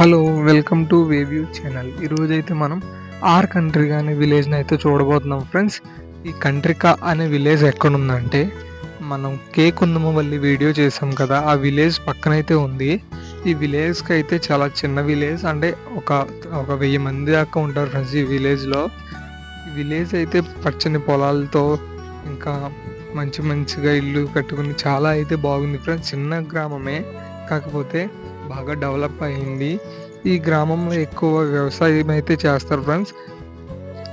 Hello welcome to వేవ్యూ channel ఈరోజు అయితే మనం ఆర్ కంట్రికా అనే విలేజ్ని అయితే చూడబోతున్నాం ఫ్రెండ్స్ ఈ కంట్రికా అనే విలేజ్ ఎక్కడుందంటే మనం కే కుందమవల్లి వీడియో చేసాం కదా ఆ విలేజ్ పక్కనైతే ఉంది. ఈ విలేజ్కి అయితే చాలా చిన్న విలేజ్ అంటే ఒక ఒక వెయ్యి మంది దాకా ఉంటారు ఫ్రెండ్స్ ఈ విలేజ్లో ఈ విలేజ్ అయితే పచ్చని పొలాలతో ఇంకా మంచి మంచిగా ఇల్లు కట్టుకుని చాలా అయితే బాగుంది ఫ్రెండ్స్. చిన్న గ్రామమే కాకపోతే బాగా డెవలప్ అయింది. ఈ గ్రామంలో ఎక్కువ వ్యవసాయం అయితే చేస్తారు ఫ్రెండ్స్.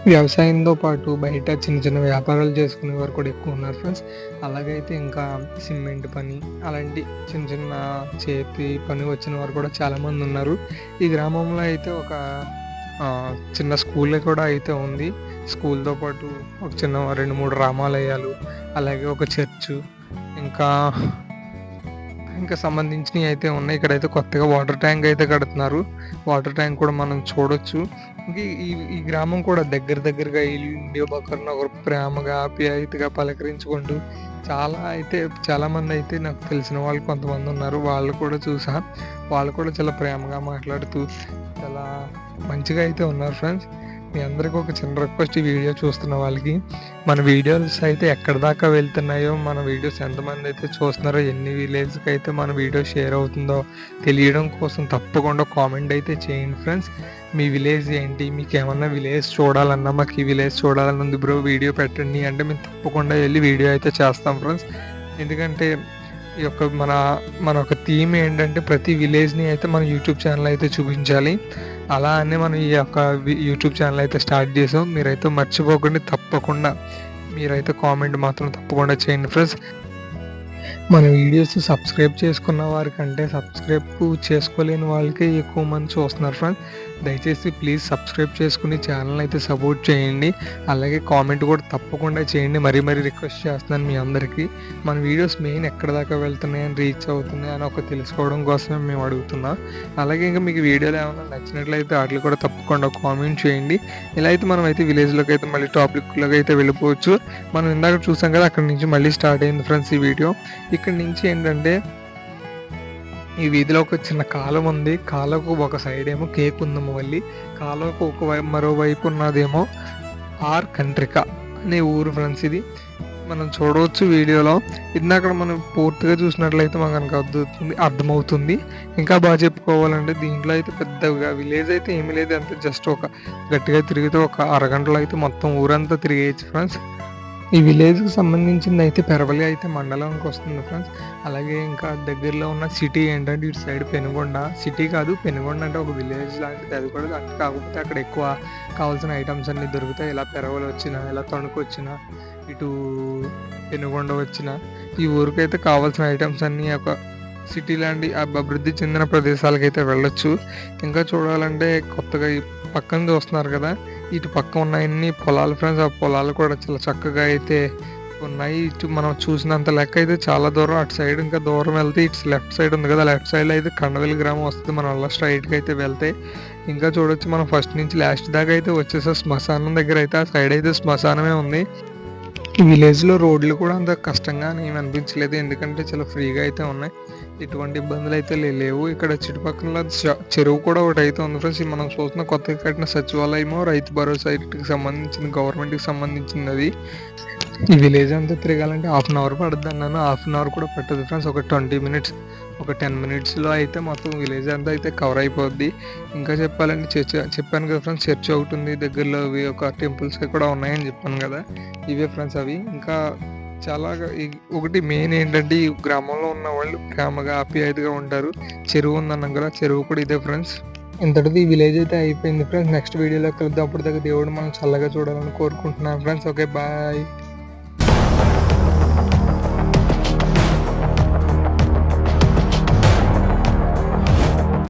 వ్యవసాయంతో పాటు బయట చిన్న చిన్న వ్యాపారాలు చేసుకునే వారు కూడా ఎక్కువ ఉన్నారు ఫ్రెండ్స్. అలాగైతే ఇంకా సిమెంట్ పని అలాంటి చిన్న చిన్న చేతి పని వచ్చిన వారు కూడా చాలామంది ఉన్నారు. ఈ గ్రామంలో అయితే ఒక చిన్న స్కూల్ కూడా అయితే ఉంది. స్కూల్తో పాటు ఒక చిన్న రెండు మూడు రామాలయాలు అలాగే ఒక చర్చు ఇంకా ఇంకా సంబంధించినవి అయితే ఉన్నాయి. ఇక్కడైతే కొత్తగా వాటర్ ట్యాంక్ అయితే కడుతున్నారు. వాటర్ ట్యాంక్ కూడా మనం చూడొచ్చు. ఈ ఈ గ్రామం కూడా దగ్గర దగ్గరగా ఇల్లు ఒకరిని ఒకరు ప్రేమగా ఆప్యాయతగా పలకరించుకుంటూ చాలా అయితే చాలా మంది అయితే నాకు తెలిసిన వాళ్ళు కొంతమంది ఉన్నారు. వాళ్ళు కూడా చూసా. వాళ్ళు కూడా చాలా ప్రేమగా మాట్లాడుతూ చాలా మంచిగా అయితే ఉన్నారు ఫ్రెండ్స్. మీ అందరికీ ఒక చిన్న రిక్వెస్ట్ ఈ వీడియో చూస్తున్న వాళ్ళకి. మన వీడియోస్ అయితే ఎక్కడి దాకా వెళ్తున్నాయో మన వీడియోస్ ఎంతమంది అయితే చూస్తున్నారో ఎన్ని విలేజ్కి అయితే మన వీడియో షేర్ అవుతుందో తెలియడం కోసం తప్పకుండా కామెంట్ అయితే చేయండి ఫ్రెండ్స్ మీ విలేజ్ ఏంటి? మీకు ఏమన్నా విలేజ్ చూడాలన్నా మాకు ఈ విలేజ్ చూడాలని ఉంది బ్రో వీడియో పెట్టండి. అంటే మేము తప్పకుండా వెళ్ళి వీడియో అయితే చేస్తాం ఫ్రెండ్స్ ఎందుకంటే యొక్క మన మన ఒక థీమ్ ఏంటంటే ప్రతి విలేజ్ని అయితే మన యూట్యూబ్ ఛానల్ అయితే చూపించాలి. అలా అని మనం ఈ యొక్క యూట్యూబ్ ఛానల్ అయితే స్టార్ట్ చేసాం. మీరైతే మర్చిపోకండి తప్పకుండా మీరైతే కామెంట్ మాత్రం తప్పకుండా చేయండి ఫ్రెండ్స్. మన వీడియోస్ సబ్స్క్రైబ్ చేసుకున్న వారికంటే సబ్స్క్రైబ్ చేసుకోలేని వాళ్ళకే ఎక్కువ మంది చూస్తున్నారు ఫ్రెండ్స్. దయచేసి ప్లీజ్ సబ్స్క్రైబ్ చేసుకుని ఛానల్ అయితే సపోర్ట్ చేయండి. అలాగే కామెంట్ కూడా తప్పకుండా చేయండి. మరీ మరీ రిక్వెస్ట్ చేస్తున్నాను మీ అందరికీ. మన వీడియోస్ మెయిన్ ఎక్కడ దాకా వెళ్తున్నాయని రీచ్ అవుతున్నాయి అని ఒక తెలుసుకోవడం కోసమే మేము అడుగుతున్నాం. అలాగే ఇంకా మీకు వీడియోలు ఏమైనా నచ్చినట్లయితే వాటిని కూడా తప్పకుండా కామెంట్ చేయండి. ఇలా అయితే మనం అయితే విలేజ్లోకి అయితే మళ్ళీ టాపిక్లోకి అయితే వెళ్ళిపోవచ్చు. మనం ఇందాక చూసాం కదా అక్కడ నుంచి మళ్ళీ స్టార్ట్ అయింది ఫ్రెండ్స్ ఈ వీడియో ఇక్కడ నుంచి ఏంటంటే ఈ వీధిలో ఒక చిన్న కాలం ఉంది. కాలకు ఒక సైడ్ ఏమో కేక్ ఉందమ్మ వల్లి కాలకు ఒక మరోవైపు ఉన్నదేమో ఆర్ కంట్రిక అనే ఊరు ఫ్రెండ్స్ ఇది. మనం చూడవచ్చు వీడియోలో. ఇందాక మనం పూర్తిగా చూసినట్లయితే మనకు కనుక అర్థమవుతుంది అర్థమవుతుంది. ఇంకా బాగా చెప్పుకోవాలంటే దీంట్లో అయితే పెద్దగా విలేజ్ అయితే ఏమీ లేదు. అంతే జస్ట్ ఒక గట్టిగా తిరిగితే ఒక అరగంటలో అయితే మొత్తం ఊరంతా తిరిగేయచ్చు ఫ్రెండ్స్ ఈ విలేజ్కి సంబంధించింది అయితే పెరవలి అయితే మండలానికి వస్తుంది ఫ్రెండ్స్. అలాగే ఇంకా దగ్గరలో ఉన్న సిటీ ఏంటంటే ఇటు సైడ్ పెనుగొండ. సిటీ కాదు పెనుగొండ అంటే ఒక విలేజ్ లాంటిది. అది కూడా కాకపోతే అక్కడ ఎక్కువ కావాల్సిన ఐటమ్స్ అన్ని దొరుకుతాయి. ఇలా పెరవలు వచ్చిన ఇలా తణుకు వచ్చిన ఇటు పెనుగొండ వచ్చిన ఈ ఊరికైతే కావాల్సిన ఐటమ్స్ అన్నీ ఒక సిటీ లాంటి అభివృద్ధి చెందిన ప్రదేశాలకు అయితే వెళ్ళొచ్చు. ఇంకా చూడాలంటే కొత్తగా ఈ పక్కన చూస్తున్నారు కదా ఇటు పక్క ఉన్నాయన్నీ పొలాలు ఫ్రెండ్స్ ఆ పొలాలు కూడా చాలా చక్కగా అయితే ఉన్నాయి. ఇటు మనం చూసినంత లెక్క అయితే చాలా దూరం అటు సైడ్ ఇంకా దూరం వెళ్తే ఇటు లెఫ్ట్ సైడ్ ఉంది కదా లెఫ్ట్ సైడ్ అయితే కండవెల్లి గ్రామం వస్తుంది. మనం అలా స్ట్రైట్గా అయితే వెళ్తే ఇంకా చూడొచ్చు మనం ఫస్ట్ నుంచి లాస్ట్ దాకా అయితే వచ్చేసా శ్మశానం దగ్గర అయితే ఆ సైడ్ అయితే శ్మశానమే ఉంది. విలేజ్లో రోడ్లు కూడా అంత కష్టంగా నేను ఏమి అనిపించలేదు. ఎందుకంటే చాలా ఫ్రీగా అయితే ఉన్నాయి. ఎటువంటి ఇబ్బందులు అయితే లేవు. ఇక్కడ చుట్టుపక్కల చ- చెరువు కూడా ఒకటి అయితే ఉంది ఫ్రెండ్స్. ఇది మనం చూస్తున్న కొత్తగా కట్టిన సచివాలయమో రైతు భరోసా వీటికి సంబంధించిన గవర్నమెంట్కి సంబంధించింది అది ఈ విలేజ్ అంతా తిరగాలంటే హాఫ్ అన్ అవర్ పడుతుంది అన్నాను హాఫ్ అన్ అవర్ కూడా పట్టదు ఫ్రెండ్స్. ఒక ట్వంటీ మినిట్స్ ఒక టెన్ మినిట్స్లో అయితే మొత్తం విలేజ్ అంతా అయితే కవర్ అయిపోద్ది. ఇంకా చెప్పాలంటే చర్చ్ చెప్పాను కదా ఫ్రెండ్స్ చర్చ్ ఒకటి ఉంది. దగ్గరలో ఇవి ఒక టెంపుల్స్ కూడా ఉన్నాయని చెప్పాను కదా. ఇవే ఫ్రెండ్స్ అవి. ఇంకా చాలా ఒకటి మెయిన్ ఏంటంటే ఈ గ్రామంలో ఉన్న వాళ్ళు ప్రేమగా ఆప్యాయతగా ఉంటారు. చెరువు ఉందన్నాం కదా చెరువు కూడా ఇదే ఫ్రెండ్స్. ఇంతటిది ఈ విలేజ్ అయితే అయిపోయింది ఫ్రెండ్స్. నెక్స్ట్ వీడియోలో కలుద్దాం. అప్పుడు దగ్గర దేవుడు మనం చల్లగా చూడాలని కోరుకుంటున్నాను ఫ్రెండ్స్. Okay bye. you